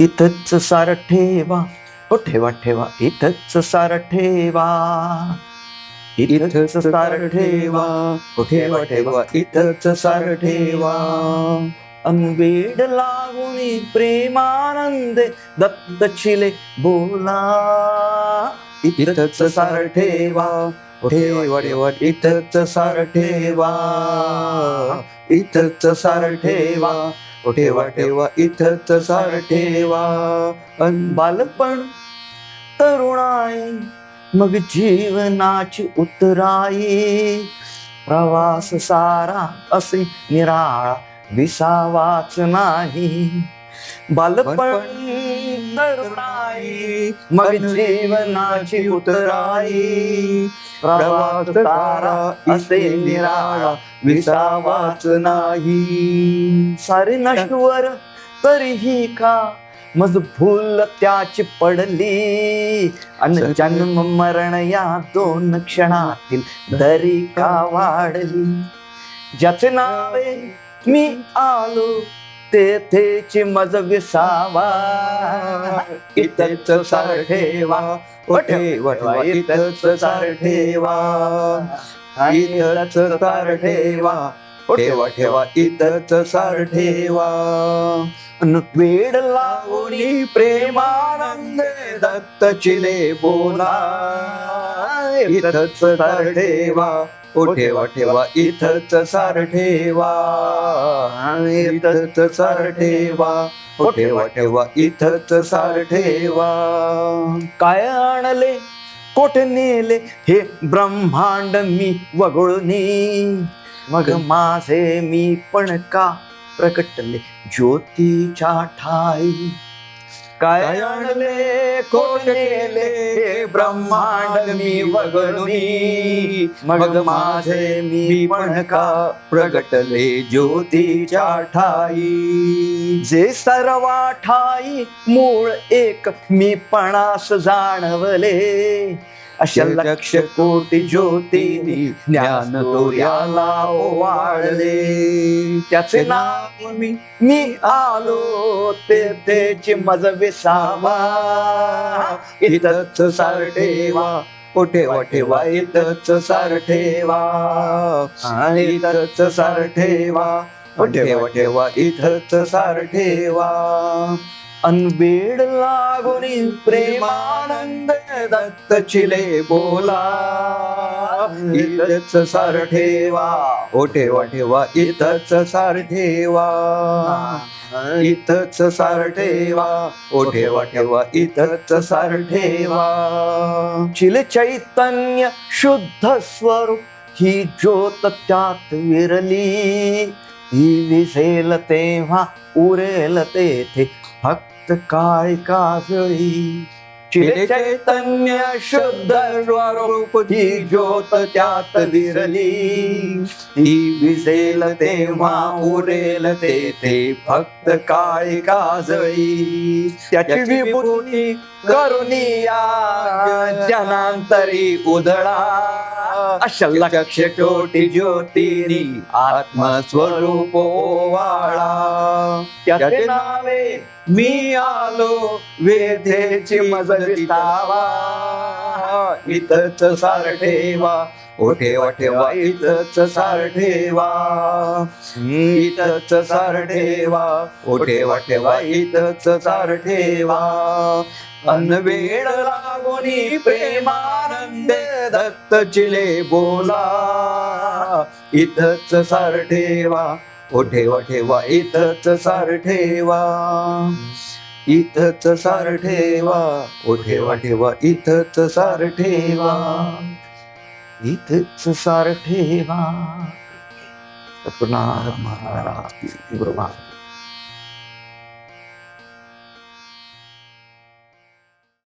इथंच सार ठेवा. हो ठेवा ठेवा. इथंच सार ठेवा. इथंच सार ठेवा. हो ठेवा ठेवा. इथंच सार ठेवा. अंबीड लागून प्रेमानंदे दत्त चिले बोला. इथंच सार ठेवा. हो, ठेवा ठेवा. इथंच सार ठेवा. इथंच सार ठेवा. ठेवा ठेवा इथंच सार ठेवा. अन बालपण तरुणाई मग जीवनाची उतराई प्रवास सारा असे निराळा विसावाच नाही. बालपण तरुणाई मग जीवनाची उतराई प्रवास सारा असे निराळा विसावाच नाही. सारे नश्वर तरीही का मज भूल त्याची पडली? अन जन्म मरण या दोन क्षणातील दरी का वाढली? ज्याचे नावे मी आलो तेथेची मज विसावा. इथंच सार ठेवा. ठेवा इथंच सार ठेवा. इथंच सार ठेवा. ठेवा ठेवा इथंच सार ठेवा. वेड लावणी प्रेमानंद. दत्त चिले बोला इथंच सार ठेवा ओ ठेवा ठेवा इथंच सार ठेवा इथंच सार ठेवा ओ ठेवा ठेवा इथंच सार ठेवा. काय आणले कोठे नेले हे ब्रह्मांड मी वगळुनी मग? माझे मी पण का प्रकटले ज्योतीच्या ठाई? काय आणले कोठे नेले ब्रह्मांड मी वगळुनी. मग माझे मी पण का प्रगटले ज्योतीच्या ठाई? जे सर्वा ठाई मूळ एक मी पणास जाणवले. अशा लक्ष कोटी ज्योती ज्ञान दोऱ्याला याला वाळले त्याचे नाव मी मी आलो. तेथेची मज विसावा. इथंच सार ठेवा. कुठे ठेवा ठेवा? इथंच सार ठेवा. इथंच सार ठेवा. ओ ठेवा ठेवा? इथंच सार ठेवा. अनवेड लागून प्रेमानंद दत्त चिले बोला. इथंच सार ठेवा. ओ ठेवा ठेवा. इथंच सार ठेवा. इथंच सार ठेवा. ओ ठेवा ठेवा. इथंच सार ठेवा. चिल चैतन्य शुद्ध स्वरूप ही ज्योत त्यात विरली. ही विसेल तेव्हा उरेल तेथे. फक्त काय काजळी चैतन्य शुद्ध स्वरूप ही ज्योत त्यात विरली. ती विसेल तेव्हा उरेल तेथे फक्त काय काजळी त्याची विभूती करुनिया जनांतरी उधळा. अशलक्ष कोटी ज्योतिनी आत्मस्वरूप ओवाळा त्याचे नावे मी आलो वेधेची मजली लावा. इथंच सार ठेवा. ठेवा ठेवा इथंच सार ठेवा. इथंच सार ठेवा. ठेवा ठेवा इथंच सार ठेवा. अनवेळ लागोनी प्रेमानंद दत्त चिले बोला. इथंच सार ठेवा. ठेवा ठेवा इथंच सार ठेवा. इथंच सार ठेवा. ओ ठेवा. ठेवा इथंच सार ठेवा. इथंच सार ठेवा. गुरु महाराज